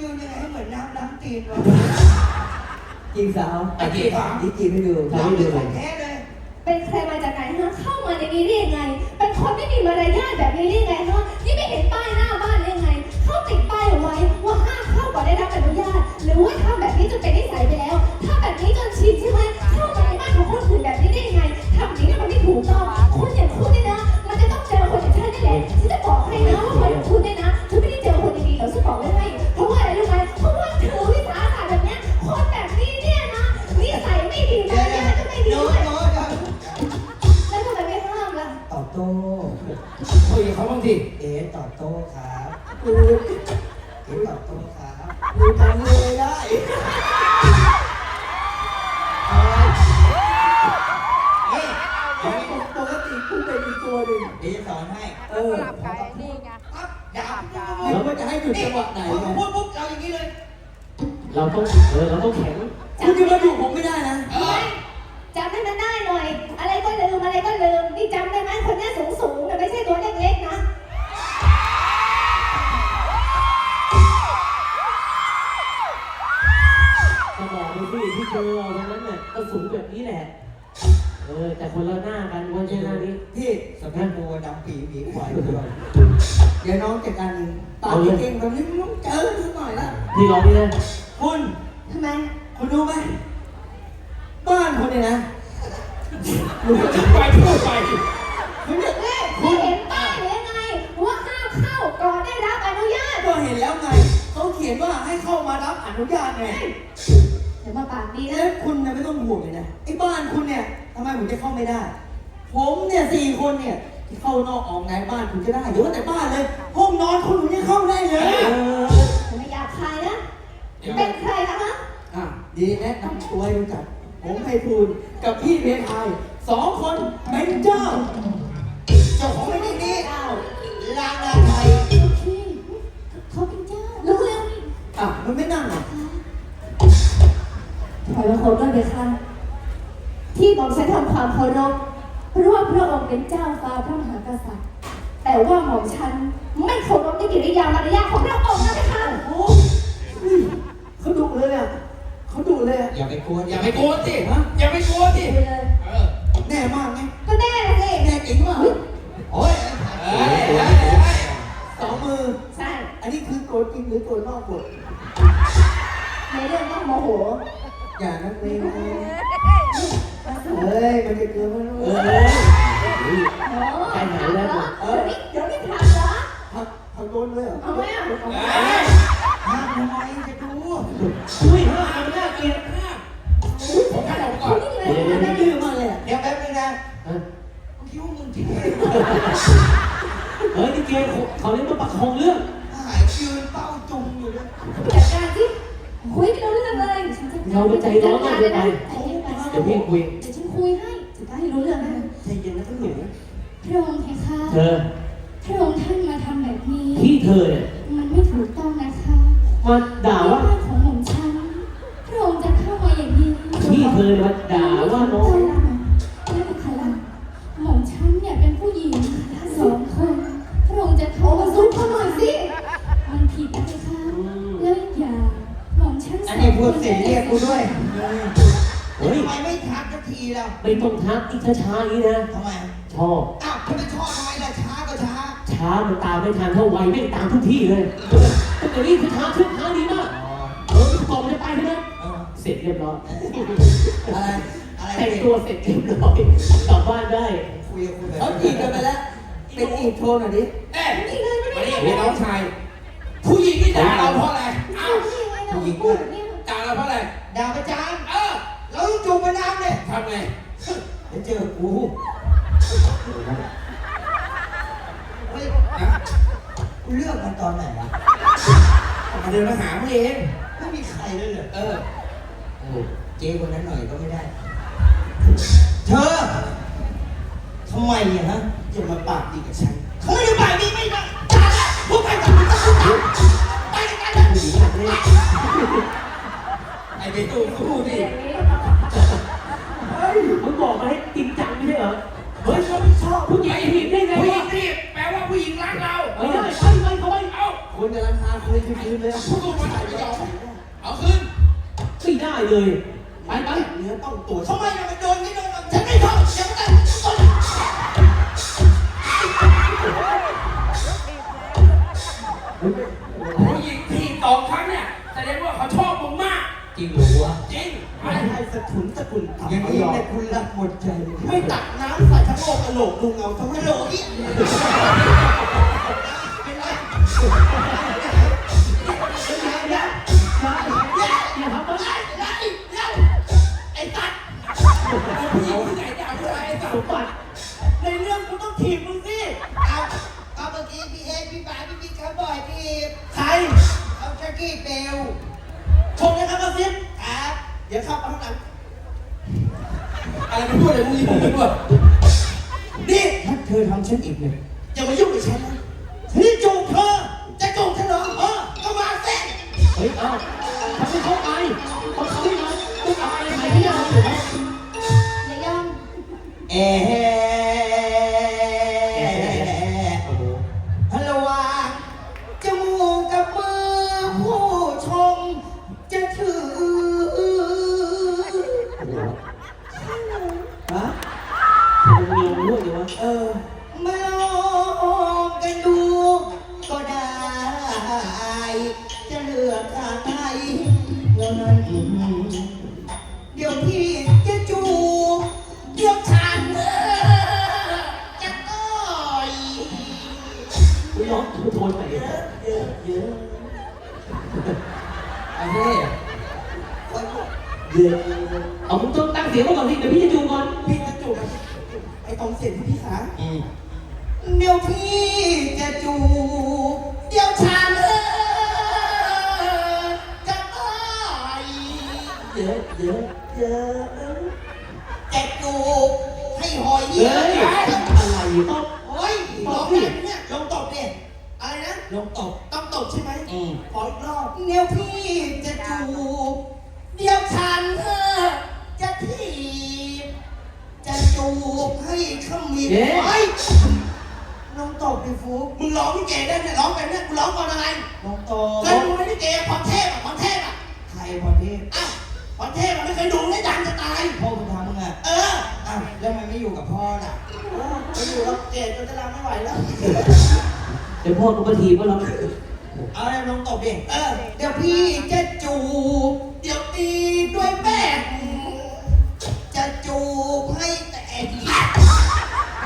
ยืนยังไงให้เหมือนน้ำน้ำตีนวะจริงสาวไอ้จีบสาวนี่จีบให้ดูทำให้น้ำดูเป็นเลขอยงแท้เลยเป็นใครมาจากไหนฮะเข้ามาในนี้ได้ยังไง เป็นคนไม่มีมารยาทแบบนี้ได้ยังไงฮะนี่ไม่เห็นป้ายหน้าบ้านได้ยังไง เขาติดป้ายเอาไว้ว่าห้ามเข้าก่อนได้รับอนุญาต หรือว่าทำแบบนี้จนเป็นนิสัยไปแล้ว ถ้าแบบนี้จนชินใช่ไหม ดี๋ยวจะสอนให้เออนี่ไงปั๊บดาบแล้วมันจะให้หยุดจังหวะไหนพอไงพูดปุ๊บเราอย่างนี้เลย เราต้องเออเราต้องแข็งคุณจะมาอยู่ผมไม่ได้นะเออจำให้มันได้หน่อย อะไรก็ลืมอะไรก็ลืมนี่จำได้ไหมคนเนี้ยสูงสูงๆนะไม่ใช่ตัวเล็กๆนะก็บอกไปสิที่เจอวันนั้นน่ะก็สูงแบบนี้แหละ เออแต่คนละหน้ากันวันแค่หน้านี้ พี่สำนักบัวดำปีหมีควายด้วยเดี๋ยวน้องจัดการเองปากเก่งแบบนี้มึงต้องเจอสักหน่อยละที่ร้องนี่นะคุณทำไมคุณรู้ไหมบ้านคุณเนี่ยนะไปพูดไปคุณเนี่ยเฮ้ยคุณเห็นป้ายหรือยังไงว่าห้ามเข้าก่อนได้รับอนุญาตก็เห็นแล้วไงเขาเขียนว่าให้เข้ามารับอนุญาตไง เดี๋ยวมาปากดีนะแล้วคุณนะไม่ต้องห่วงเลยนะไอ้บ้านคุณเนี่ยทำไมผมจะเข้าไม่ได้ ผมเนี่ยสี่คนเนี่ยที่เข้านอกออกในบ้านคุณจะได้เดี๋ยวแต่บ้านเลยห้องนอนคุณผมยังเข้าได้เลยจะไม่อยากใครนะ เป็นใครล่ะฮะอะดีแนะนำตัวให้รู้จัก ผมไพฑูรย์กับพี่เพทายสองคนเป็นเจ้าเจ้าของไม่ได้นี่ลางนาไทย โอเคเขาเป็นเจ้ารู้เรื่อง อะมันไม่นั่งหรอ ถอยมาคนก็เลยค่ะที่หม่อมฉันทำความเคารพเพราะว่าพระองค์เป็นเจ้าฟ้าพระมหากษัตริย์ แต่ว่าหม่อมฉันไม่เคารพในกิริยามารยาทของพระองค์นะเพคะโอ้ยเขาดุเลยอะเขาดุเลยอะอย่าไปกลัวอย่าไปกลัวสิอย่าไปกลัวสิไปเลย เออแน่มากไงก็แน่ละสิแน่จริงว่ะโอ้ยเอ้ยเอ้ยเอ้ยสองมือ ใช่ อันนี้คือตัวจริงหรือตัวนอกบทในเรื่องต้องโมโหอ ย่านักเลงนะเฮ้ย มันจะเกินมันเอเอออเฮ้ยโอ้ใจหายแล้วเออ เพระองค์เพคะเธอพระองค์ท่านมาทำแบบนี้พี่เธอเนี่ยมันไม่ถูกต้องนะคะมาด่าว่าในบ้นของหม่อมฉันพระองค์จะเข้ามาอย่างนี้พี่เธอเนี่ยมาด่าว่าน้องไม่เป็นไรหม่อมฉันเนี่ยเป็นผู้หญิงสองคนพระองค์จะเข้าโอ้มาซุปเขาหน่อยสิมันผิดนะคะแล้วอีกอย่างหม่อมฉันอันนี้พูดเสียงเรียกกูด้วยเฮ้ยทำไมไม่ทักสักทีล่ะไม่ต้องทักที่ช้าๆอย่างนี้นะทำไมชอบอ้าว ถ้าไม่ชอบทำไมล่ะช้าก็ช้า ช้ามันตามไม่ทันเท่าไวไม่ตามทุกที่เลยแต่นี่คือช้าขึ้นช้าดีมากเออต่อมันจะไปใช่ไหมเออเสร็จเรียบร้อยอะไร อะไรแต่งตัวเสร็จเรียบร้อยกลับบ้านได้ คุยกับคุยแบบเขาจีบกันไปแล้ว เป็นอีกโทนหน่อยดิเอ๊ะมาดิพี่น้องชาย ผู้หญิงที่ด่าเราเพราะอะไรอ้าวนี่ไงเราพูดแบบนี้ด่าเราเพราะอะไร ด่าประจานเออ เราต้องจูบประนามเนี่ยทำไง เดี๋ยวเจอกู เฮ้ยกูเลือกมันตอนไหนวะมาเดินมาหามึงเองไม่มีใครเลยเหรอเออโอ้เจ๊คนนั้นหน่อยก็ไม่ได้ เธอทำไมอะฮะจะมาปากดีกับฉันเขาไม่ได้ปากดีไม่ได้ด่าละพวกไปกับมึงต้องไปกันนะผู้หญิงหัดเล่นไอ้เบตูสู้ดิ เราไม่ชอบผู้หญิงผิดได้ไงผู้หญิวะงที่แปลว่าผู้หญิงรักเราไม่ได้ไปไปเขาไปเอ้าคคนกำลังหาคุยคืนๆเลยอะพูดมาไม่ยอมเอาขึ้นไม่ได้เลย ไปไปเนื้อต้องตัวทำไมเราไปโดนไม่โดนฉันไม่ชอบฉันไม่ได้ผู้หญิงทีสองครั้งเนี่ยแสดงว่าเขาชอบมึงมากจริงเหรอวะจริงไปไม่ให้สะทุนสะกุนทำอย่างไม่นี้ยอมเนี่ยคุณรักหมดใจเลยไม่ตักน้ำใส่ทั้งโลกกระโหลกลุงเอาทั้งกระโหลกนี่เป็ ถีบมึงสิเอาเอาเมื่อกี้พี่เอพี่ป๋าพี่บิ๊กเขาบ่อยทีบใครเขาชักกี้เบลชมนะครับกระซิบครับเดี๋ยวเข้าไปข้างหลังอะไรไม่พูดเลยมึงรีบพูดด้วยนี่ถ้าเธอทำฉันอีกเนี่ยอย่ามายุ่งกับฉันนะฉันจะจูบเธอจะจูบฉันเหรอเออก็มาสิเฮ้ยเอาทำให้เขาไปเขาเขาไม่มาต้องเอาอะไรไปไม่ได้ถูกไหม อย่ายอมเอฮั เยอะเยอะไอ้เฮ้เยอะเอามึงต้องตั้งเสียงไว้ก่อนสิเดี๋ยวพี่จะจูงก่อนพี่จะจูบไอ้ตรงเสียงที่พี่ขาเดี๋ยวพี่จะจูบเดี๋ยวฉัน เทพมันไม่เคยดูไม่ดังจะตาย พ่อคุณทำมึงอะเอออ้าวแล้วมันไม่อยู่กับพ่อล่ะไปอยู่กับเกดจนจะรำไม่ไหวแล้ว เดี๋ยวพ่อกูมาทีว่าเราเอาแล้วลองตบดิเออ เดี๋ยวพี่จะจูบ เดี๋ยวตีด้วยแป้งจะจูบให้แต่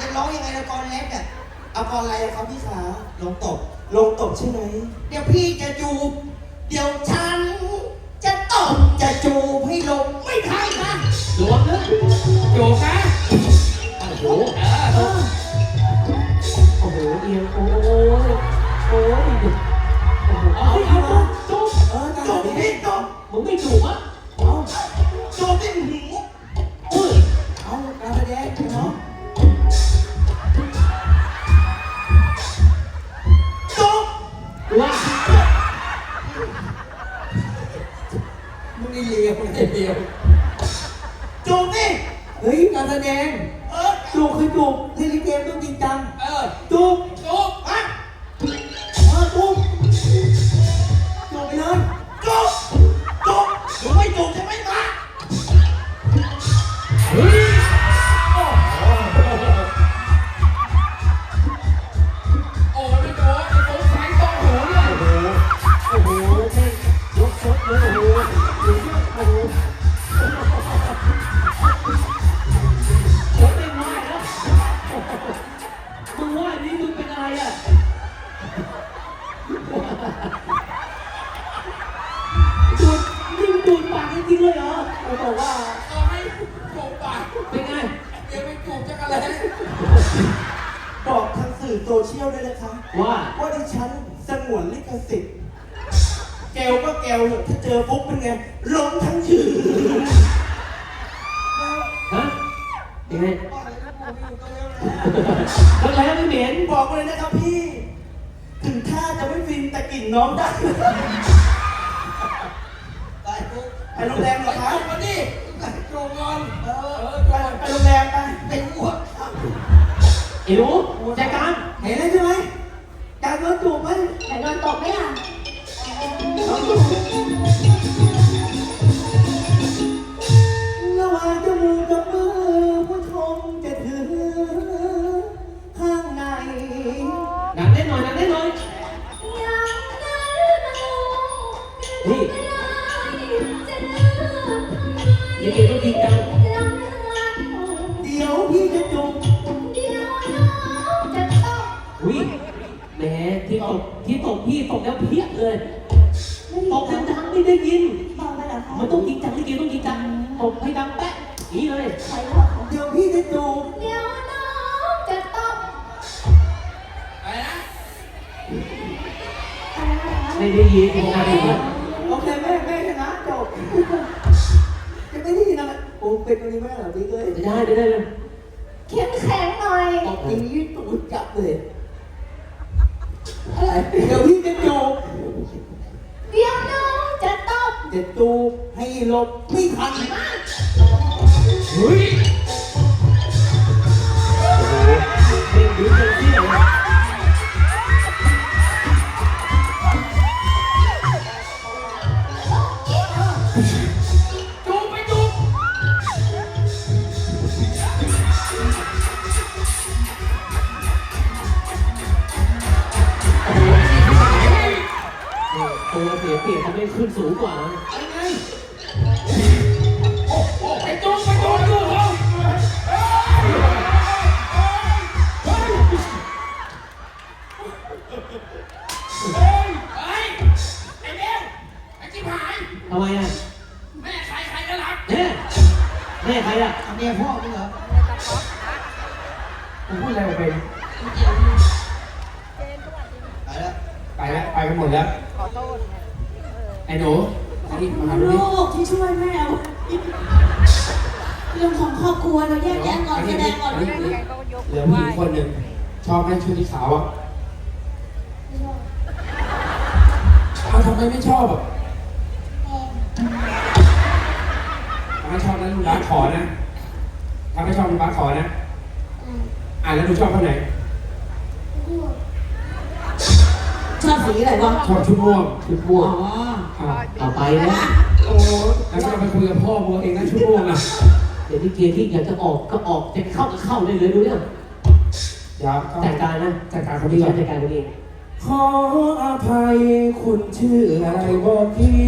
จะร้องยังไงละกรเล็กอะเอากรอะไรอะครับพี่ขาลงตบ ลงตบใช่ไหม เดี๋ยวพี่จะจูบ เดี๋ยวฉันจะตบ จะจูบให้ลงไม่ใช่ค่ะรวมนะโยกนะโอ้โหเออโอ้โหเอียงโอ้ยโอ้ยโอ้โหเอาเอาเอาจุ๊บเออจูบพี่จูบมึงไม่จูบอะ บอกว่าก็ให้จูบปากเป็นไง เดี๋ยวไปจูบจะอะไรบอกทางสื่อโซเชียลด้วยนะคะว่าว่าที่ฉันสงวนลิขสิทธิ์ แกวก็แกวเถอะถ้าเจอฟุกเป็นไงล้มทั้งยืนฮะยังไงแล้วแล้วไม่เหม็นบอกเลยนะครับพี่ ถึงท่าจะไม่ฟินแต่กลิ่นน้องได้ไปฟุกไป ไโรงแรมเหรอคะมาดิโรงงอนเออไปโรงแรมไปไป็นอวกอิ๋วจัดการเห็นแล้วใช่ไหมกจรโนจูบไหมแต่โดนตบไหมอะ ตกดังๆไม่ได้ยินฟังไปเหรอคะมันต้องจริงจังลิเกต้องจริงจังตกให้ดังแป๊ะอย่างนี้เลยใครบอกเดี๋ยวพี่จะจุกเดี๋ยวน้องจะต้องอะไรนะอะไรนะคะไม่ได้ยินจริงจังเลยโอเคแม่แม่ชนะจบจะไม่ได้ยินอะไรโอ้เป็นตรงนี้แม่เหรอพี่เอ้ยได้ได้ได้เลยเข้มแข็งหน่อยตบอย่างนี้ตูดจับเลยอะไรเดี๋ยวพี่จะจุก จะจูบให้หลบไม่ทันเฮ้ยเพลงดีเลงที่ไหน ทำไมอะแม่ใครใครก็รักแม่แม่ใครอะเมียพ่อมึงเหรอผมพูดอะไรไปไปแล้วไปแล้วไปกันหมดแล้วขอโทษไอ้หนูอันนี้มาหาดูดิลูกที่ช่วยแม่เอาเรื่องของครอบครัวเราแยกแยะก่อนแสดงก่อนเหลือผู้หญิงคนหนึ่งชอบไหมชุดสีขาวอะเอาทำไมไม่ชอบอะ ถ้าไม่ชอบนั้นร้านขอนะถ้าไม่ชอบร้านขอนะ อ่าแล้วหนูชอบคนไหน ชอบสีอะไรวะชอบชุดม่วงชุดม่วงอ๋ออ่าต่อไปนะโอ้แล้วก็ไปคุยกับพ่อมึงเองนะชุดม่วงอะเดี๋ยวที่เกียร์ที่อยากจะออกก็ออกจะเข้าก็เข้าได้เลยดูเนี่ยเดี๋ยวจัดการนะจัดการคนพี่นี้ก่อนจัดการคนนี้ขออภัยคุณชื่ออะไรบอกพี่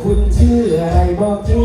คุณชื่ออะไรบอกที